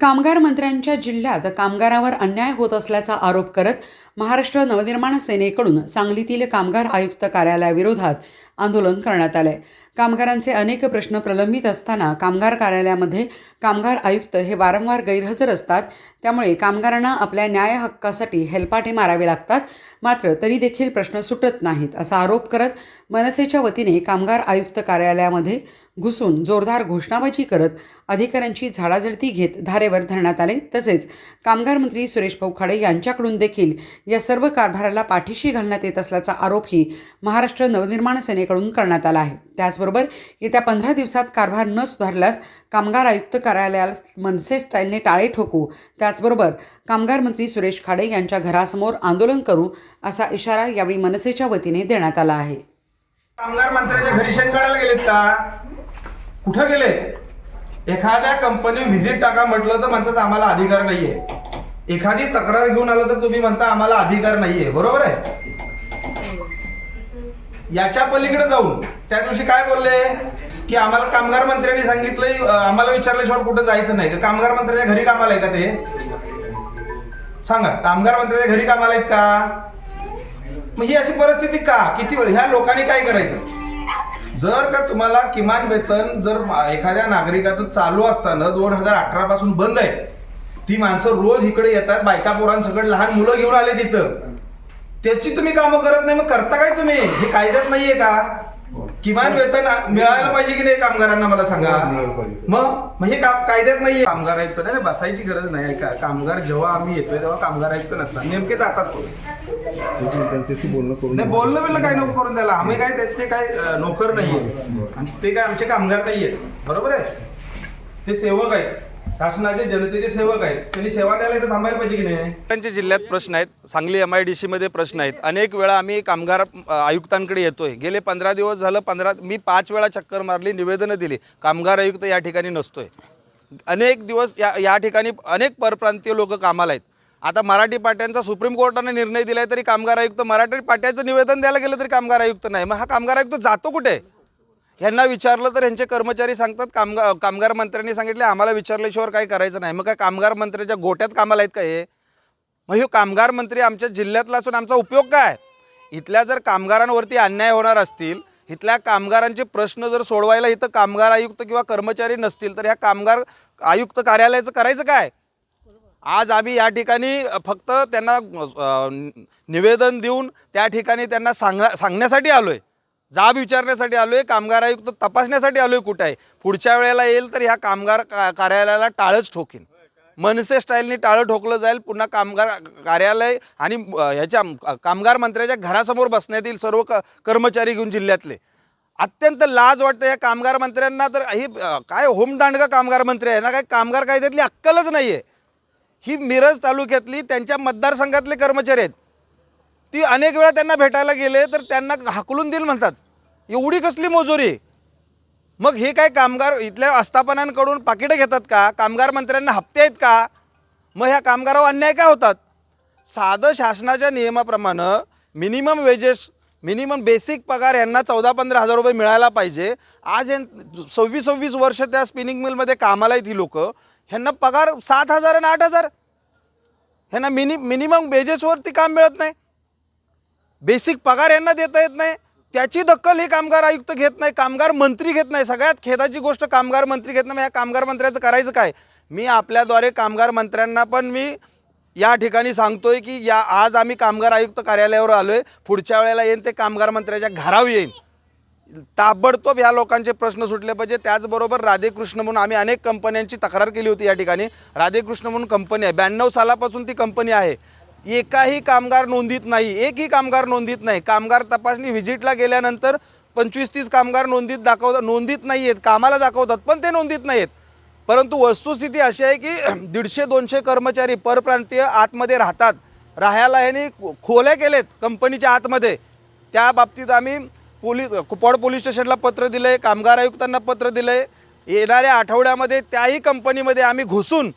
कामगार मंत्र्यांच्या जिल्ह्यात कामगारावर अन्याय होत असल्याचा आरोप करत महाराष्ट्र नवनिर्माण सेनेकडून सांगलीतील कामगार आयुक्त कार्यालयाविरोधात आंदोलन करण्यात आलंय. कामगारांचे अनेक प्रश्न प्रलंबित असताना कामगार कार्यालयामध्ये कामगार आयुक्त हे वारंवार गैरहजर असतात. त्यामुळे कामगारांना आपल्या न्याय हक्कासाठी हेलपाटे मारावे लागतात. मात्र तरी देखील प्रश्न सुटत नाहीत असा आरोप करत मनसेच्या वतीने कामगार आयुक्त कार्यालयामध्ये घुसून जोरदार घोषणाबाजी करत अधिकाऱ्यांची झाडाझडती घेत धारेवर धरण्यात आले. तसेच कामगार मंत्री सुरेश भाऊ यांच्याकडून देखील या सर्व कारभाराला पाठीशी घालण्यात येत असल्याचा आरोपही महाराष्ट्र नवनिर्माण महापालिकेकडून करण्यात आला आहे. त्याचबरोबर येत्या पंधरा दिवसात कारभार न सुधारल्यास कामगार आयुक्त कार्यालयाला मनसे स्टाईलने टाळे ठोकू. त्याचबरोबर कामगार मंत्री सुरेश खाडे यांच्या घरासमोर आंदोलन करू असा इशारा यावेळी मनसेच्या वतीने देण्यात आला आहे. कामगार मंत्र्याच्या घरी शेणकाढायला गेलेत का? कुठं गेले एखाद्या कंपनी व्हिजिट टाका म्हटलं तर म्हणतात आम्हाला अधिकार नाहीये. एखादी तक्रार घेऊन आलं तर तुम्ही म्हणता आम्हाला अधिकार नाहीये. बरोबर आहे? याच्या पलीकडे जाऊन त्या दिवशी काय बोलले? की आम्हाला कामगार मंत्र्यांनी सांगितलं आम्हाला विचारल्याशिवाय कुठं जायचं नाही. का कामगार मंत्र्याच्या घरी कामाला आहे का ते? सांगा कामगार मंत्र्याच्या घरी कामाला आहेत का? मग ही अशी परिस्थिती का? किती वेळ? ह्या लोकांनी काय करायचं? जर का तुम्हाला किमान वेतन जर एखाद्या नागरिकाचं चालू असताना दोन हजार अठरा पासून बंद आहे ती माणसं रोज इकडे येतात बायका पोरांसकट लहान मुलं घेऊन आले तिथं. त्याची तुम्ही कामं करत नाही मग करता काय तुम्ही? हे कायद्यात नाहीये का? किमान वेतन मिळायला पाहिजे की नाही कामगारांना मला सांगा? मग? मग हे काम कायद्यात नाहीये. कामगार आयुक्त नाही बसायची गरज नाही का कामगार जेव्हा आम्ही येतोय तेव्हा कामगार आयुक्त नसतात. नेमके जातात बोलणं बोलणं बिलणं काय नको करून द्यायला आम्ही काय त्याचे काय नोकर नाहीये. आणि ते काय आमचे कामगार नाहीये. बरोबर आहे? ते सेवक आहेत. शासनाचे जनतेचे सेवक आहेत. त्यांनी सेवा द्यायला इथं थांबायला पाहिजे की नाही? त्यांचे जिल्ह्यात प्रश्न आहेत. सांगली एम आय डी सीमध्ये प्रश्न आहेत. अनेक वेळा आम्ही कामगार आयुक्तांकडे येतोय. गेले पंधरा दिवस झालं पंधरा मी पाच वेळा चक्कर मारली निवेदनं दिली. कामगार आयुक्त या ठिकाणी नसतोय. अनेक दिवस या या ठिकाणी अनेक परप्रांतीय लोक कामाला आहेत. आता मराठी पाट्यांचा सुप्रीम कोर्टाने निर्णय दिलाय तरी कामगार आयुक्त मराठी पाट्याचं निवेदन द्यायला गेलं तरी कामगार आयुक्त नाही. मग हा कामगार आयुक्त जातो कुठे? ह्यांना विचारलं तर ह्यांचे कर्मचारी सांगतात कामगार कामगार मंत्र्यांनी सांगितले आम्हाला विचारल्याशिवाय काही करायचं नाही. मग काय कामगार मंत्र्याच्या गोट्यात कामाला आहेत का हे? मग हे कामगार मंत्री आमच्या जिल्ह्यातला असून आमचा उपयोग काय? इथल्या जर कामगारांवरती अन्याय होणार असतील इथल्या कामगारांचे प्रश्न जर सोडवायला इथं कामगार आयुक्त किंवा कर्मचारी नसतील तर ह्या कामगार आयुक्त कार्यालयाचं करायचं काय? आज आम्ही या ठिकाणी फक्त त्यांना निवेदन देऊन त्या ठिकाणी त्यांना सांगण्या सांगण्यासाठी आलो आहे जाब विचारण्यासाठी आलो आहे कामगार आयुक्त तपासण्यासाठी आलो आहे कुठं आहे? पुढच्या वेळेला येईल तर ह्या कामगार का कार्यालयाला टाळच ठोकीन. मनसे स्टाईलने टाळं ठोकलं जाईल पुन्हा कामगार कार्यालय आणि ह्याच्या कामगार मंत्र्याच्या घरासमोर बसण्यात येईल सर्व क कर्मचारी घेऊन जिल्ह्यातले. अत्यंत लाज वाटतं या कामगार मंत्र्यांना तर ही काय होमदांडगा कामगार मंत्री आहे ना काय कामगार कायद्यातली अक्कलच नाही आहे ही मिरज तालुक्यातली त्यांच्या मतदारसंघातले कर्मचारी आहेत. ती अनेक वेळा त्यांना भेटायला गेले तर त्यांना हाकलून देईल म्हणतात. एवढी कसली मजुरी? मग हे काय कामगार इथल्या आस्थापनांकडून पाकिटं घेतात का? कामगार मंत्र्यांना हप्ते आहेत का? मग ह्या कामगारावर अन्याय काय होतात? साधं शासनाच्या नियमाप्रमाणे मिनिमम वेजेस मिनिमम बेसिक पगार यांना चौदा पंधरा हजार रुपये मिळायला पाहिजे. आज हे सव्वीस सव्वीस वर्ष त्या स्पिनिंग मिलमध्ये कामाला येतील ही लोक. ह्यांना पगार सात हजार आणि आठ हजार. ह्यांना मिनि मिनिमम वेजेसवरती काम मिळत नाही. बेसिक पगार यांना देता येत नाही. त्याची दखल हे कामगार आयुक्त घेत नाही कामगार मंत्री घेत नाही. सगळ्यात खेदाची गोष्ट कामगार मंत्री घेत नाही. या कामगार मंत्र्याचं करायचं काय? मी आपल्याद्वारे कामगार मंत्र्यांना पण मी या ठिकाणी सांगतोय की या आज आम्ही कामगार आयुक्त कार्यालयावर आलोय. पुढच्या वेळेला येईन ते कामगार मंत्र्याच्या घरावर येईन. ताबडतोब ह्या लोकांचे प्रश्न सुटले पाहिजे. त्याचबरोबर राधेकृष्ण म्हणून आम्ही अनेक कंपन्यांची तक्रार केली होती या ठिकाणी. राधेकृष्ण म्हणून कंपनी आहे. ब्याण्णव सालापासून ती कंपनी आहे. एकाही कामगार नोंदीत नाही एकही कामगार नोंदीत नाही. कामगार तपासणी व्हिजिटला गेल्यानंतर पंचवीस तीस कामगार नोंदीत दाखवतात नोंदीत नाही आहेत कामाला दाखवतात पण ते नोंदीत नाही आहेत परंतु वस्तुस्थिती अशी आहे की दीडशे दोनशे कर्मचारी परप्रांतीय आतमध्ये राहतात. राहायला ह्यांनी खोल्या केलेत कंपनीच्या आतमध्ये. त्या बाबतीत आम्ही पोलीस कुपवाड पोलीस स्टेशनला पत्र दिलं आहे कामगार आयुक्तांना पत्र दिलं आहे येणाऱ्या आठवड्यामध्ये त्याही कंपनीमध्ये आम्ही घुसून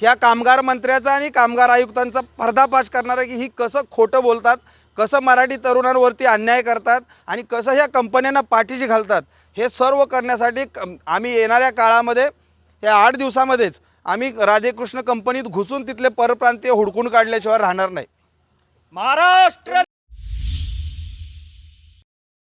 ह्या कामगार मंत्र्याचा आणि कामगार आयुक्तांचा पर्दापाश करणार आहे की ही कसं खोटं बोलतात कसं मराठी तरुणांवरती अन्याय करतात आणि कसं ह्या कंपन्यांना पाठीशी घालतात हे सर्व करण्यासाठी आम्ही येणाऱ्या काळामध्ये या आठ दिवसामध्येच आम्ही राधेकृष्ण कंपनीत घुसून तिथले परप्रांतीय हुडकून काढल्याशिवाय राहणार नाही. महाराष्ट्र